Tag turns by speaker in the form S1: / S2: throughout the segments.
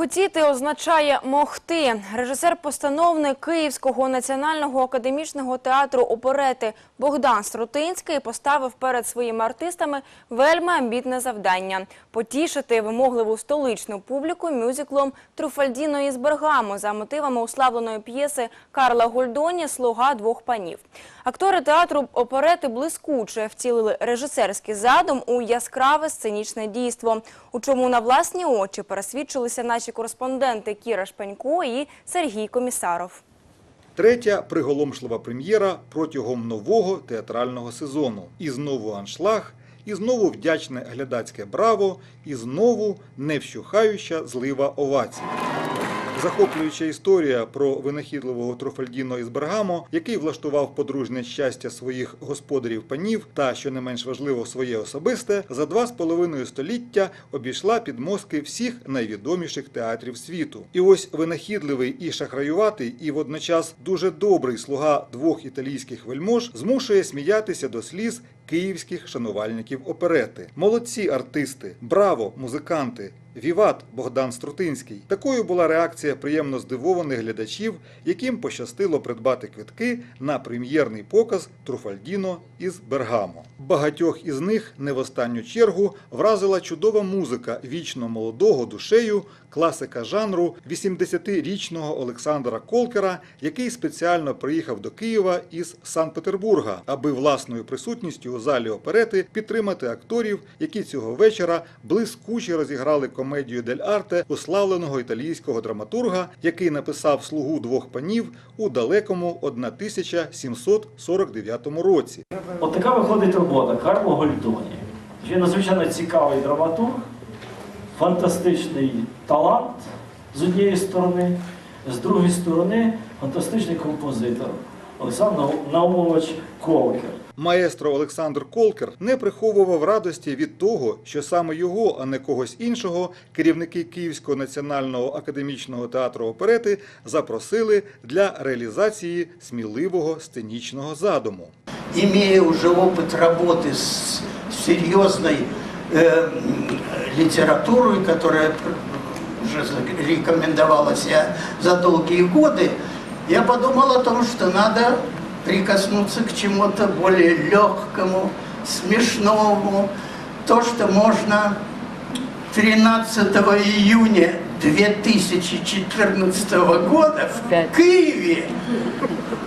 S1: Хотіти означає могти. Режисер-постановник Київського національного академічного театру оперети Богдан Струтинський поставив перед своїми артистами вельми амбітне завдання – потішити вимогливу столичну публіку мюзиклом «Труфальдіно із Бергамо» за мотивами уславленої п'єси Карла Гольдоні «Слуга двох панів». Актори театру оперети блискуче втілили режисерський задум у яскраве сценічне дійство, у чому на власні очі пересвідчилися наші кореспонденти Кіра Шпенько і Сергій Комісаров.
S2: Третя приголомшлива прем'єра протягом нового театрального сезону. І знову аншлаг, і знову вдячне глядацьке браво, і знову невщухаюча злива овацій. Захоплююча історія про винахідливого Трофальдіно із Бергамо, який влаштував подружнє щастя своїх господарів панів та, що не менш важливо, своє особисте, за два з половиною століття обійшла підмозки всіх найвідоміших театрів світу. І ось винахідливий і шахраюватий, і водночас дуже добрий слуга двох італійських вельмож змушує сміятися до сліз київських шанувальників оперети. Молодці артисти, браво, музиканти! Віват Богдан Струтинський. Такою була реакція приємно здивованих глядачів, яким пощастило придбати квитки на прем'єрний показ Труфальдіно із Бергамо. Багатьох із них не в останню чергу вразила чудова музика вічно молодого душею класика жанру 80-річного Олександра Колкера, який спеціально приїхав до Києва із Санкт-Петербурга, аби власною присутністю у залі оперети підтримати акторів, які цього вечора блискуче розіграли комедію Дель Арте уславленого італійського драматурга, який написав слугу двох панів у далекому 1749 році.
S3: От така виходить робота Карло Гольдоні. Він надзвичайно цікавий драматург, фантастичний талант з однієї сторони, з другої сторони фантастичний композитор Олександр Наумович Колкер
S2: Маестро Олександр Колкер не приховував радості від того, що саме його, а не когось іншого, керівники Київського національного академічного театру оперети запросили для реалізації сміливого сценічного задуму.
S4: имея уже опыт работы с серьезной э, литературой, которая уже рекомендовала себя за долгие годы, я подумал о том, что надо прикоснуться к чему-то более легкому, смешному, то, что можно 13 июня 2014 года в Киеве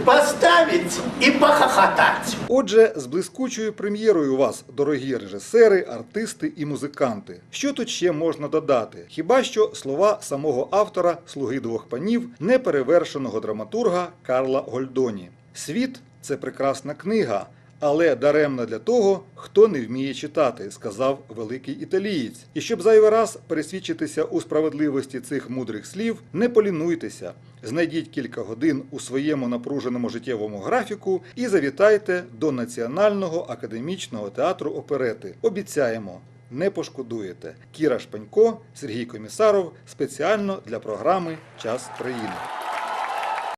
S4: поставить и похохотать.
S2: Отже, з блискучою прем'єрою вас, дорогі режисери, артисти і музиканти. Що тут ще можна додати? Хіба що слова самого автора Слуги двох панів, неперевершеного драматурга Карла Гольдоні. Світ це прекрасна книга. Але даремна для того, хто не вміє читати, сказав великий італієць. І щоб зайвий раз пересвідчитися у справедливості цих мудрих слів, не полінуйтеся, знайдіть кілька годин у своєму напруженому життєвому графіку і завітайте до Національного академічного театру оперети. Обіцяємо. Не пошкодуєте. Кіра Шпанько, Сергій Комісаров спеціально для програми Час країни.